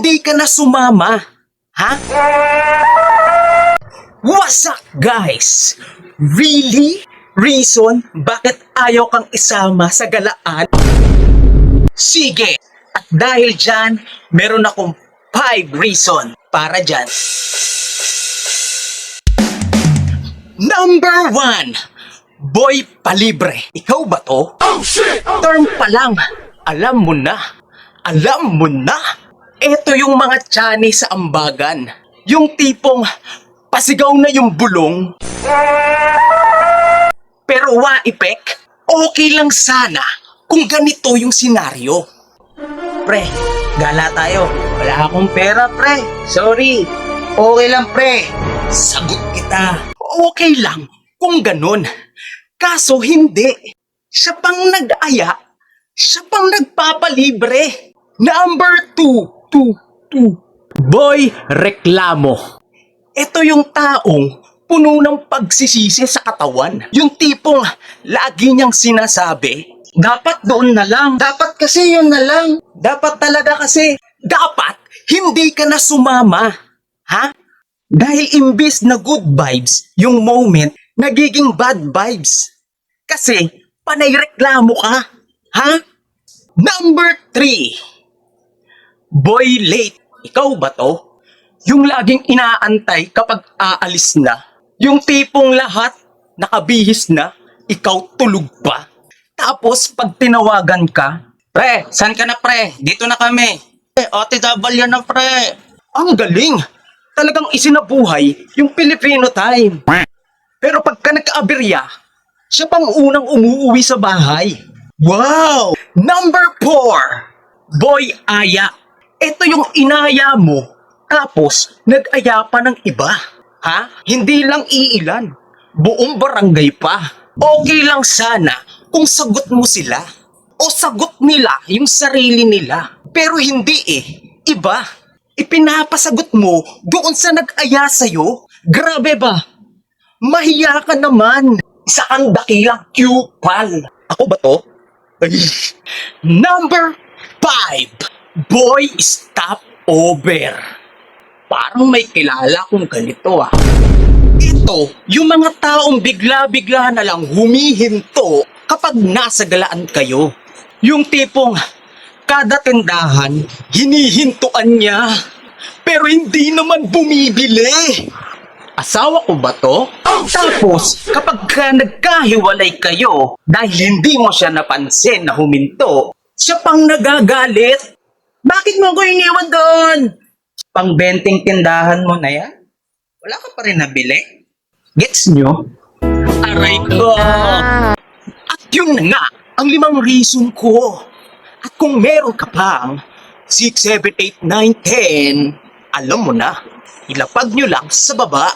hindi ka na sumama. Ha? What's up, guys? Really? Reason bakit ayaw kang isama sa galaan? Sige! At dahil dyan, meron akong 5 reason para dyan. Number 1. Boy palibre. Ikaw ba to? Oh shit! Oh, Term pa lang. Alam mo na. Alam mo na. Ito yung mga tsani sa ambagan. Yung tipong pasigaw na yung bulong. Pero wa epek, okay lang sana kung ganito yung senaryo. Pre, gala tayo. Wala akong pera, pre. Sorry. Okay lang, pre. Sagot kita. Okay lang kung ganun. Kaso hindi. Siya pang nag-aya. Siya pang nagpapalibre. Number two. Two. Two. Boy, reklamo. Ito yung taong puno ng pagsisisi sa katawan. Yung tipong lagi niyang sinasabi, dapat doon na lang. Dapat kasi yun na lang. Dapat talaga kasi. Dapat hindi ka na sumama. Ha? Dahil imbis na good vibes, yung moment, nagiging bad vibes. Kasi, panay reklamo ka. Ha? Number three. Boy late. Ikaw ba to? Yung laging inaantay kapag aalis na. Yung tipong lahat nakabihis na, ikaw tulog pa. Tapos pag tinawagan ka, Pre, san ka na pre? Dito na kami. Eh, OTW na pre. Ang galing! Talagang isinabuhay yung Filipino time. Pero pagka nagkaaberya, siya pang unang umuwi sa bahay. Wow! Number four, Boy Aya. Ito yung inaya mo, tapos nag-aya pa ng iba. Ha? Hindi lang iilan. Buong barangay pa. Okay lang sana kung sagot mo sila. O sagot nila yung sarili nila. Pero hindi eh. Iba. Ipinapasagot mo doon sa nag-aya sa'yo. Grabe ba? Mahiya ka naman. Isa kang dakilang Q-pal. Ako ba to? Number five. Boy stop over. Parang may kilala kong ganito ah. Ito, yung mga taong bigla-bigla na lang humihinto kapag nasa galaan kayo. Yung tipong kada tindahan, hinihintuan niya. Pero hindi naman bumibili. Asawa ko ba to? Tapos, kapag ka nagkahiwalay kayo, dahil hindi mo siya napansin na huminto, siya pang nagagalit. Bakit mo ko iniwan doon? Pang benting tindahan mo na yan? Wala ka pa rin nabili? Gets nyo? Aray ko! At yun na nga, ang limang reason ko. At kung meron ka pang 6, 7, 8, 9, 10, alam mo na, ilapag nyo lang sa baba